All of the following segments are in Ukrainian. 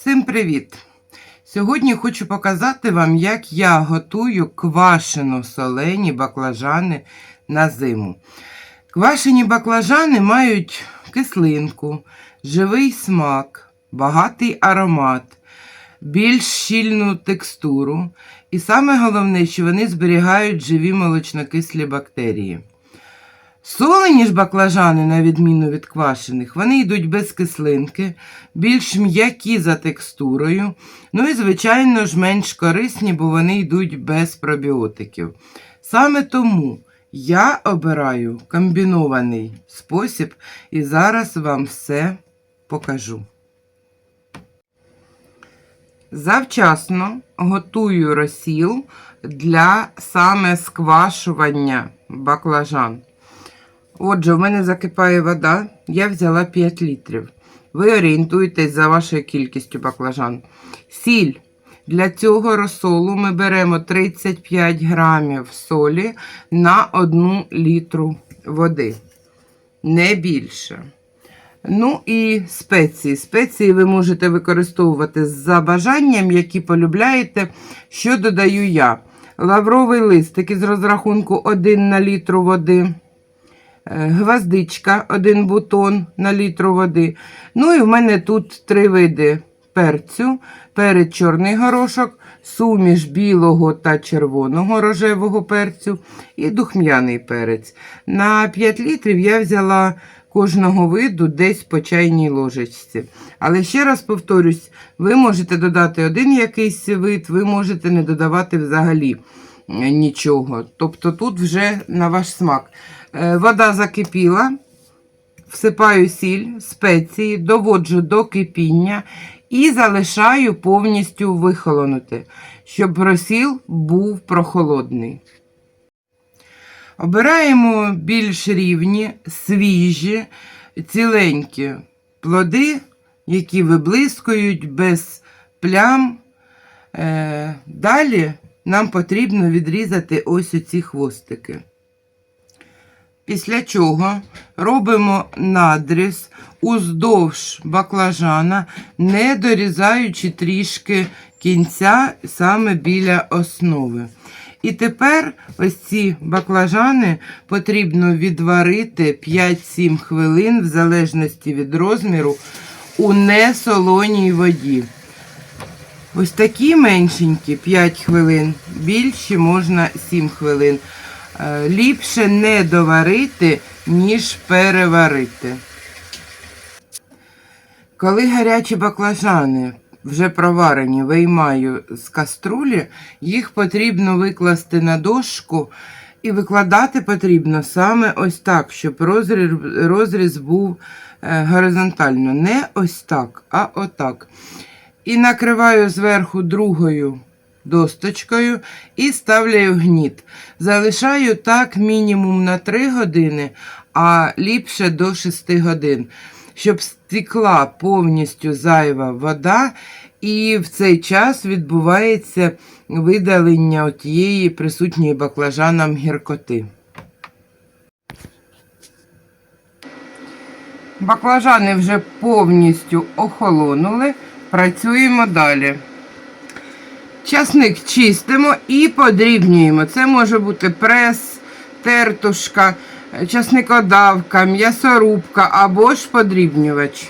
Всім привіт! Сьогодні хочу показати вам, як я готую квашено солені баклажани на зиму. Квашені баклажани мають кислинку, живий смак, багатий аромат, більш щільну текстуру. І саме головне, що вони зберігають живі молочнокислі бактерії. Солені ж баклажани, на відміну від квашених, вони йдуть без кислинки, більш м'які за текстурою. Ну і, звичайно ж, менш корисні, бо вони йдуть без пробіотиків. Саме тому я обираю комбінований спосіб і зараз вам все покажу. Завчасно готую розсіл для саме сквашування баклажан. Отже, в мене закипає вода, я взяла 5 літрів. Ви орієнтуєтесь за вашою кількістю баклажан. Сіль. Для цього розсолу ми беремо 35 грамів солі на 1 літру води. Не більше. Ну і спеції. Спеції ви можете використовувати за бажанням, які полюбляєте. Що додаю я? Лавровий листик із розрахунку 1 на літру води. Е, Гвоздичка, один бутон на літру води. Ну і в мене тут три види перцю, перець чорний горошок, суміш білого та червоного рожевого перцю і духм'яний перець. На 5 літрів я взяла кожного виду десь по чайній ложечці. Але ще раз повторюсь, ви можете додати один якийсь вид, ви можете не додавати взагалі е, нічого. Тобто тут вже на ваш смак. Е, Вода закипіла, всипаю сіль, спеції, доводжу до кипіння і залишаю повністю вихолонути, щоб розсіл був прохолодний. Обираємо більш рівні, свіжі, ціленькі плоди, які виблискують без плям. Е, Далі нам потрібно відрізати ось оці хвостики. Після чого робимо надріз уздовж баклажана, не дорізаючи трішки кінця саме біля основи. І тепер ось ці баклажани потрібно відварити 5-7 хвилин, в залежності від розміру, у несолоній воді. Ось такі меншенькі 5 хвилин, більші можна 7 хвилин. Е, Ліпше не доварити, ніж переварити. Коли гарячі баклажани вже проварені, виймаю з каструлі, їх потрібно викласти на дошку і викладати потрібно саме ось так, щоб розріз, розріз був е, горизонтально. Не ось так, а отак. І накриваю зверху другою досточкою і ставляю гніт. Залишаю так мінімум на 3 години, а ліпше до 6 годин, щоб стекла повністю зайва вода, і в цей час відбувається видалення тієї присутньої баклажанам гіркоти. Баклажани вже повністю охолонули, працюємо далі. Часник чистимо і подрібнюємо. Це може бути прес, тертушка, часникодавка, м'ясорубка або ж подрібнювач.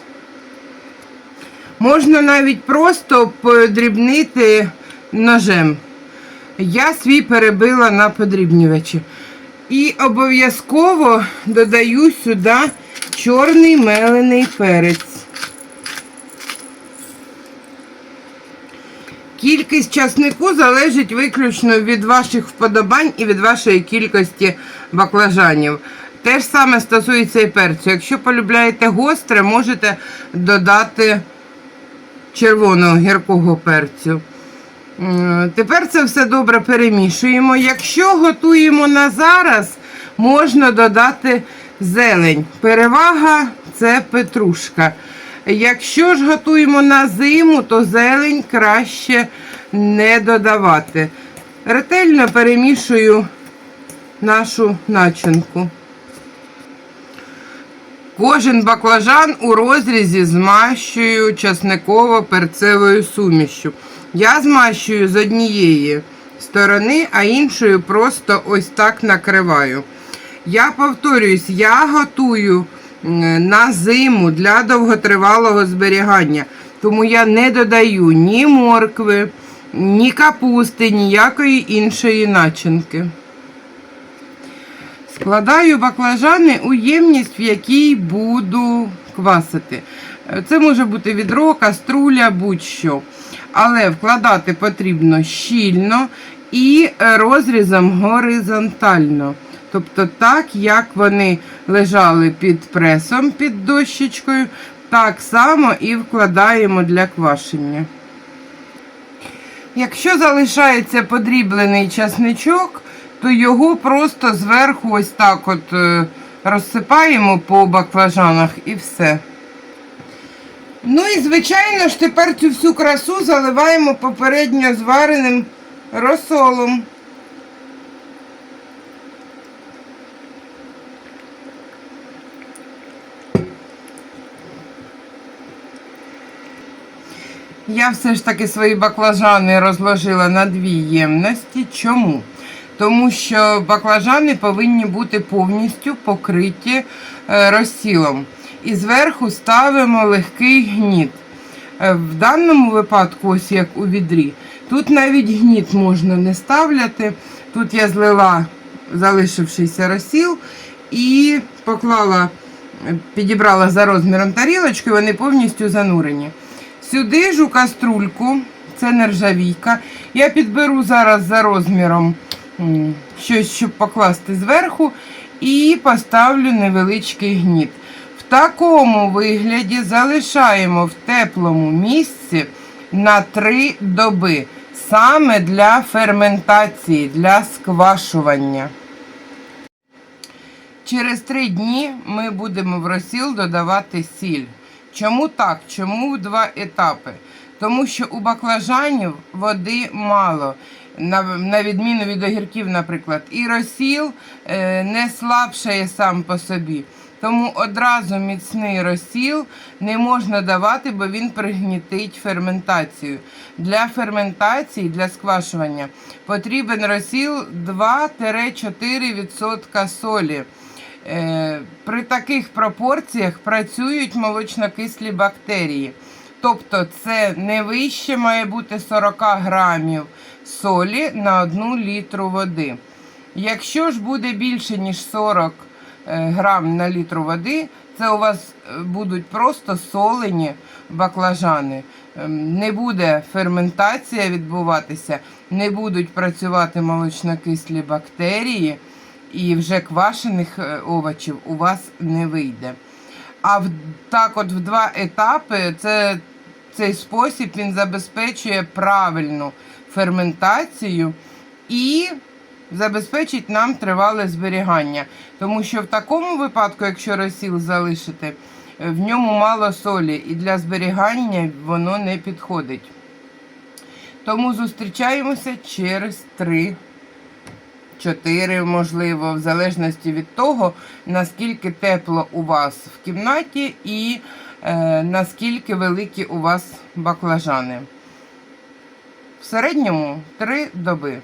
Можна навіть просто подрібнити ножем. Я свій перебила на подрібнювачі. І обов'язково додаю сюди чорний мелений перець. Кількість часнику залежить виключно від ваших вподобань і від вашої кількості баклажанів. Те ж саме стосується і перцю. Якщо полюбляєте гостре, можете додати червоного гіркого перцю. Тепер це все добре перемішуємо. Якщо готуємо на зараз, можна додати зелень. Перевага це петрушка. Якщо ж готуємо на зиму, то зелень краще не додавати. Ретельно перемішую нашу начинку. Кожен баклажан у розрізі змащую часниково-перцевою сумішю. Я змащую з однієї сторони, а іншою просто ось так накриваю. Я повторююсь, я готую на зиму для довготривалого зберігання. Тому я не додаю ні моркви, ні капусти, ніякої іншої начинки. Складаю баклажани у ємність, в якій буду квасити. Це може бути відро, каструля, будь-що. Але вкладати потрібно щільно і розрізом горизонтально. Тобто так, як вони лежали під пресом, під дощечкою, так само і вкладаємо для квашення. Якщо залишається подріблений часничок, то його просто зверху ось так от е, розсипаємо по баклажанах і все. Ну і звичайно ж тепер цю всю красу заливаємо попередньо звареним розсолом. Я все ж таки свої баклажани розложила на дві ємності. Чому? Тому що баклажани повинні бути повністю покриті е, розсілом. І зверху ставимо легкий гніт. Е, В даному випадку, ось як у відрі, тут навіть гніт можна не ставляти. Тут я злила залишившийся розсіл і поклала, підібрала за розміром тарілочки, вони повністю занурені. Сюди ж у каструльку, це нержавійка. Я підберу зараз за розміром щось, щоб покласти зверху, і поставлю невеличкий гніт. В такому вигляді залишаємо в теплому місці на 3 доби. Саме для ферментації, для сквашування. Через три дні ми будемо в розсіл додавати сіль. Чому так? Чому два етапи? Тому що у баклажанів води мало, на, на відміну від огірків, наприклад. І розсіл е, не слабшає сам по собі. Тому одразу міцний розсіл не можна давати, бо він пригнітить ферментацію. Для ферментації, для сквашування потрібен розсіл 2-4% солі. Е, При таких пропорціях працюють молочнокислі бактерії. Тобто це не вище має бути 40 грамів солі на 1 літру води. Якщо ж буде більше, ніж 40 е, грам на літру води, це у вас е, будуть просто солені баклажани. Ем, Не буде ферментація відбуватися, не будуть працювати молочнокислі бактерії і вже квашених е, овочів у вас не вийде. А в, так от в два етапи це, цей спосіб він забезпечує правильну ферментацію і забезпечить нам тривале зберігання. Тому що в такому випадку, якщо розсіл залишити, е, в ньому мало солі і для зберігання воно не підходить. Тому зустрічаємося через три 4, можливо, в залежності від того, наскільки тепло у вас в кімнаті і е, наскільки великі у вас баклажани. В середньому 3 доби.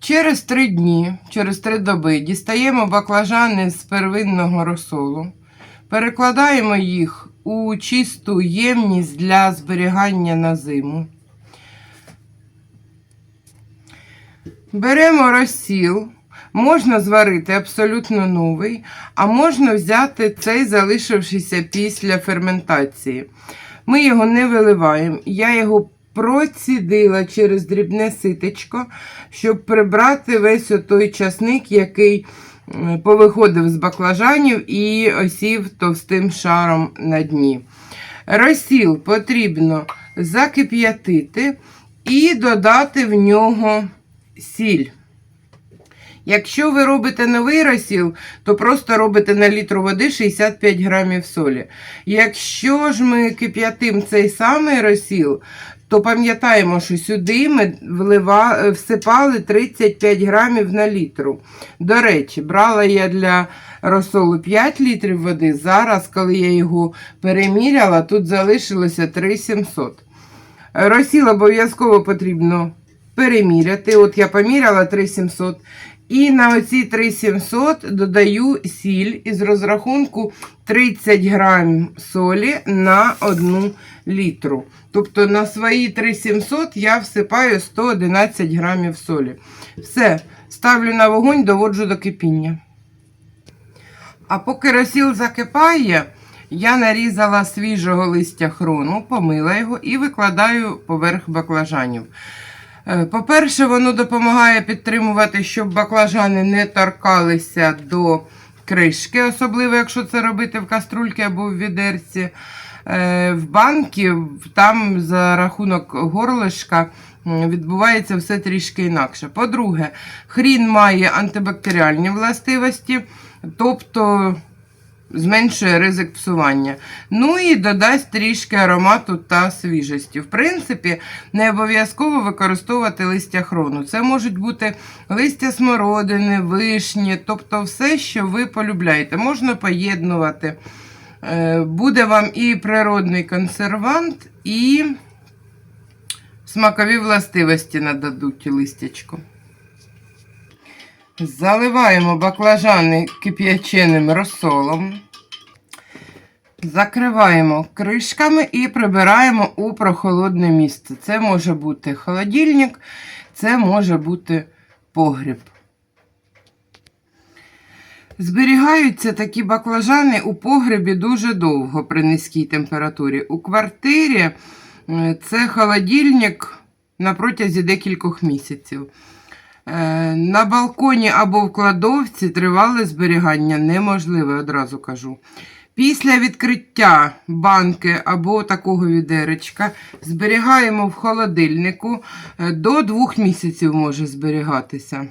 Через 3 дні, через 3 доби дістаємо баклажани з первинного розсолу, перекладаємо їх у чисту ємність для зберігання на зиму. Беремо розсіл, можна зварити абсолютно новий, а можна взяти цей залишившийся після ферментації. Ми його не виливаємо. Я його процідила через дрібне ситечко, щоб прибрати весь той часник, який повиходив з баклажанів і осів товстим шаром на дні. Розсіл потрібно закип'ятити і додати в нього сіль. Якщо ви робите новий розсіл, то просто робите на літру води 65 грамів солі. Якщо ж ми кип'ятим цей самий розсіл, то пам'ятаємо, що сюди ми влива... всипали 35 грамів на літру. До речі, брала я для розсолу 5 літрів води. Зараз, коли я його переміряла, тут залишилося 3700. Розсіл обов'язково потрібно переміряти. От я поміряла 3700. І на оці 3700 додаю сіль із розрахунку 30 грамів солі на 1 літру. Тобто на свої 3700 я всипаю 111 грамів солі. Все, ставлю на вогонь, доводжу до кипіння. А поки розсіл закипає, я нарізала свіжого листя хрону, помила його і викладаю поверх баклажанів. Е, По-перше, воно допомагає підтримувати, щоб баклажани не торкалися до кришки, особливо якщо це робити в каструльці або в відерці. Е, В банки там за рахунок горлишка відбувається все трішки інакше. По-друге, хрін має антибактеріальні властивості, тобто зменшує ризик псування. Ну і додасть трішки аромату та свіжості. В принципі, не обов'язково використовувати листя хрону. Це можуть бути листя смородини, вишні, тобто все, що ви полюбляєте. Можна поєднувати. Е, Буде вам і природний консервант, і смакові властивості нададуть листячку. Заливаємо баклажани кип'яченим розсолом. Закриваємо кришками і прибираємо у прохолодне місце. Це може бути холодильник, це може бути погріб. Зберігаються такі баклажани у погребі дуже довго при низькій температурі. У квартирі е, це холодильник на протязі декількох місяців. Е, На балконі або в кладовці тривале зберігання неможливе, одразу кажу. Після відкриття банки або такого відеречка зберігаємо в холодильнику е, до двох місяців може зберігатися.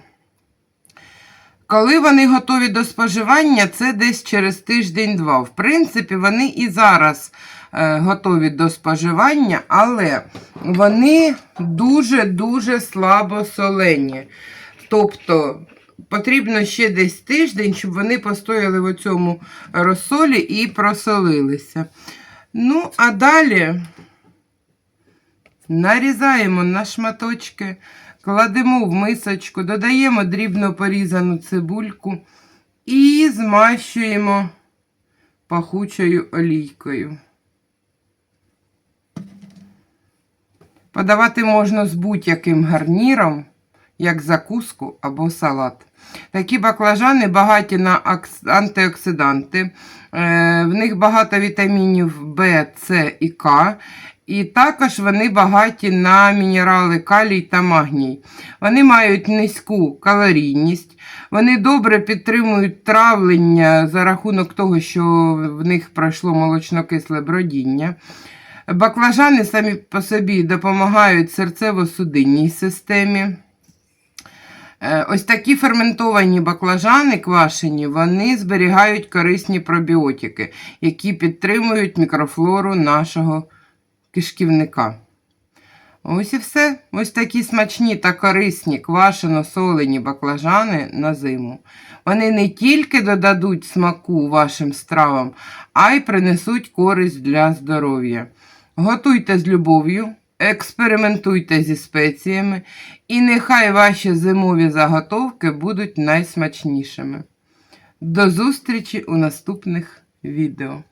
Коли вони готові до споживання, це десь через тиждень-два. В принципі, вони і зараз готові до споживання, але вони дуже-дуже слабо солені. Тобто потрібно ще десь тиждень, щоб вони постояли в цьому розсолі і просолилися. Ну, а далі нарізаємо на шматочки, кладемо в мисочку, додаємо дрібно порізану цибульку і змащуємо пахучою олійкою. Подавати можна з будь-яким гарніром, як закуску або салат. Такі баклажани багаті на антиоксиданти. Е, В них багато вітамінів В, С і К. І також вони багаті на мінерали калій та магній. Вони мають низьку калорійність, вони добре підтримують травлення за рахунок того, що в них пройшло молочнокисле бродіння. Баклажани самі по собі допомагають серцево-судинній системі. Е, Ось такі ферментовані баклажани квашені, вони зберігають корисні пробіотики, які підтримують мікрофлору нашого кишківника. Ось і все. Ось такі смачні та корисні квашено-солені баклажани на зиму. Вони не тільки додадуть смаку вашим стравам, а й принесуть користь для здоров'я. Готуйте з любов'ю, експериментуйте зі спеціями, і нехай ваші зимові заготовки будуть найсмачнішими. До зустрічі у наступних відео.